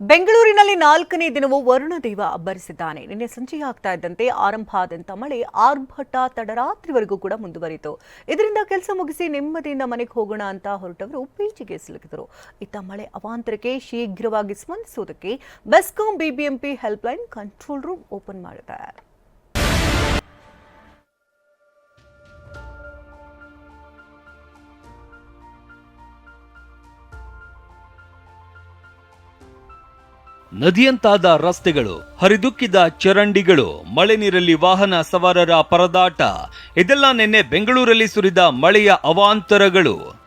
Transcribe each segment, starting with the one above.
ಬೆಂಗಳೂರಿನಲ್ಲಿ ನಾಲ್ಕನೇ ದಿನವೂ ವರುಣದೇವ ಅಬ್ಬರಿಸಿದ್ದಾನೆ. ನಿನ್ನೆ ಸಂಜೆಯಾಗ್ತಾ ಇದ್ದಂತೆ ಆರಂಭ ಆದಂತ ಮಳೆ ಆರ್ಭಟ ತಡರಾತ್ರಿವರೆಗೂ ಕೂಡ ಮುಂದುವರಿಯಿತು ಇದರಿಂದ ಕೆಲಸ ಮುಗಿಸಿ ನೆಮ್ಮದಿಯಿಂದ ಮನೆಗೆ ಹೋಗೋಣ ಅಂತ ಹೊರಟವರು ಪೀಚಿಗೆ ಸಿಲುಕಿದರು. ಇತ್ತ ಮಳೆ ಅವಾಂತರಕ್ಕೆ ಶೀಘ್ರವಾಗಿ ಸ್ಪಂದಿಸುವುದಕ್ಕೆ BESCOM BBMP helpline control room open ಮಾಡಿದೆ. ನದಿಯಂತಾದ ರಸ್ತೆಗಳು, ಹರಿದುಕ್ಕಿದ ಚರಂಡಿಗಳು, ಮಳೆ ನೀರಲ್ಲಿ ವಾಹನ ಸವಾರರ ಪರದಾಟ, ಇದೆಲ್ಲ ನಿನ್ನೆ ಬೆಂಗಳೂರಲ್ಲಿ ಸುರಿದ ಮಳೆಯ ಅವಾಂತರಗಳು.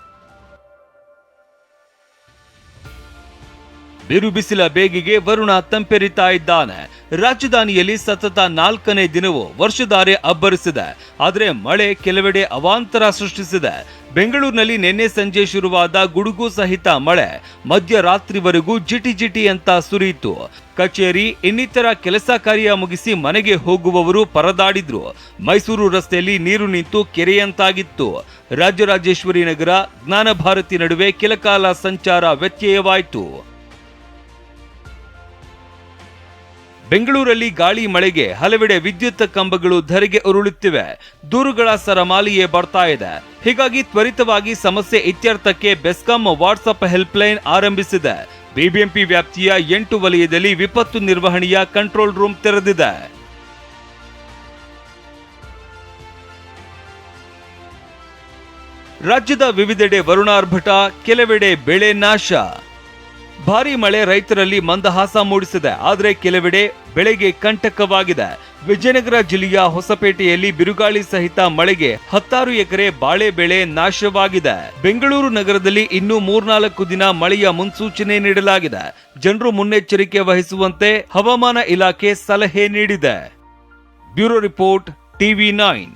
ಬಿರು ಬಿಸಿಲ ಬೇಗಿಗೆ ವರುಣ ತಂಪೆರಿತಾ ಇದ್ದಾನೆ. ರಾಜಧಾನಿಯಲ್ಲಿ ಸತತ ನಾಲ್ಕನೇ ದಿನವೂ ವರ್ಷಧಾರೆ ಅಬ್ಬರಿಸಿದೆ. ಆದರೆ ಮಳೆ ಕೆಲವೆಡೆ ಅವಾಂತರ ಸೃಷ್ಟಿಸಿದೆ. ಬೆಂಗಳೂರಿನಲ್ಲಿ ನಿನ್ನೆ ಸಂಜೆ ಶುರುವಾದ ಗುಡುಗು ಸಹಿತ ಮಳೆ. ಮಧ್ಯರಾತ್ರಿವರೆಗೂ ಜಿಟಿ ಜಿಟಿ ಅಂತ ಸುರಿಯಿತು. ಕಚೇರಿ, ಇನ್ನಿತರ ಕೆಲಸ ಕಾರ್ಯ ಮುಗಿಸಿ ಮನೆಗೆ ಹೋಗುವವರು ಪರದಾಡಿದ್ರು. ಮೈಸೂರು ರಸ್ತೆಯಲ್ಲಿ ನೀರು ನಿಂತು ಕೆರೆಯಂತಾಗಿತ್ತು. ರಾಜರಾಜೇಶ್ವರಿ ನಗರ, ಜ್ಞಾನಭಾರತಿ ನಡುವೆ ಕೆಲಕಾಲ ಸಂಚಾರ ವ್ಯತ್ಯಯವಾಯಿತು. ಬೆಂಗಳೂರಲ್ಲಿ ಗಾಳಿ ಮಳೆಗೆ ಹಲವೆಡೆ ವಿದ್ಯುತ್ ಕಂಬಗಳು ಧರೆಗೆ ಉರುಳುತ್ತಿವೆ. ದೂರುಗಳ ಸರಮಾಲಿಯೇ ಬರ್ತಾ ಇದೆ. ಹೀಗಾಗಿ ತ್ವರಿತವಾಗಿ ಸಮಸ್ಯೆ ಇತ್ಯರ್ಥಕ್ಕೆ ಬೆಸ್ಕಾಂ ವಾಟ್ಸಪ್ ಹೆಲ್ಪ್ಲೈನ್ ಆರಂಭಿಸಿದೆ. ಬಿಬಿಎಂಪಿ ವ್ಯಾಪ್ತಿಯ ಎಂಟು ವಲಯದಲ್ಲಿ ವಿಪತ್ತು ನಿರ್ವಹಣೆಯ ಕಂಟ್ರೋಲ್ ರೂಮ್ ತೆರೆದಿದೆ. ರಾಜ್ಯದ ವಿವಿಧೆಡೆ ವರುಣಾರ್ಭಟ ಕೆಲವೆಡೆ ಬೆಳೆ ನಾಶ. ಭಾರಿ ಮಳೆ ರೈತರಲ್ಲಿ ಮಂದಹಾಸ ಮೂಡಿಸಿದೆ. ಆದರೆ ಕೆಲವೆಡೆ ಬೆಳೆಗೆ ಕಂಟಕವಾಗಿದೆ. ವಿಜಯನಗರ ಜಿಲ್ಲೆಯ ಹೊಸಪೇಟೆಯಲ್ಲಿ ಬಿರುಗಾಳಿ ಸಹಿತ ಮಳೆಗೆ ಹತ್ತಾರು ಎಕರೆ ಬಾಳೆ ಬೆಳೆ ನಾಶವಾಗಿದೆ. ಬೆಂಗಳೂರು ನಗರದಲ್ಲಿ ಇನ್ನೂ ಮೂರ್ನಾಲ್ಕು ದಿನ ಮಳೆಯ ಮುನ್ಸೂಚನೆ ನೀಡಲಾಗಿದೆ. ಜನರು ಮುನ್ನೆಚ್ಚರಿಕೆ ವಹಿಸುವಂತೆ ಹವಾಮಾನ ಇಲಾಖೆ ಸಲಹೆ ನೀಡಿದೆ. Bureau report TV nine.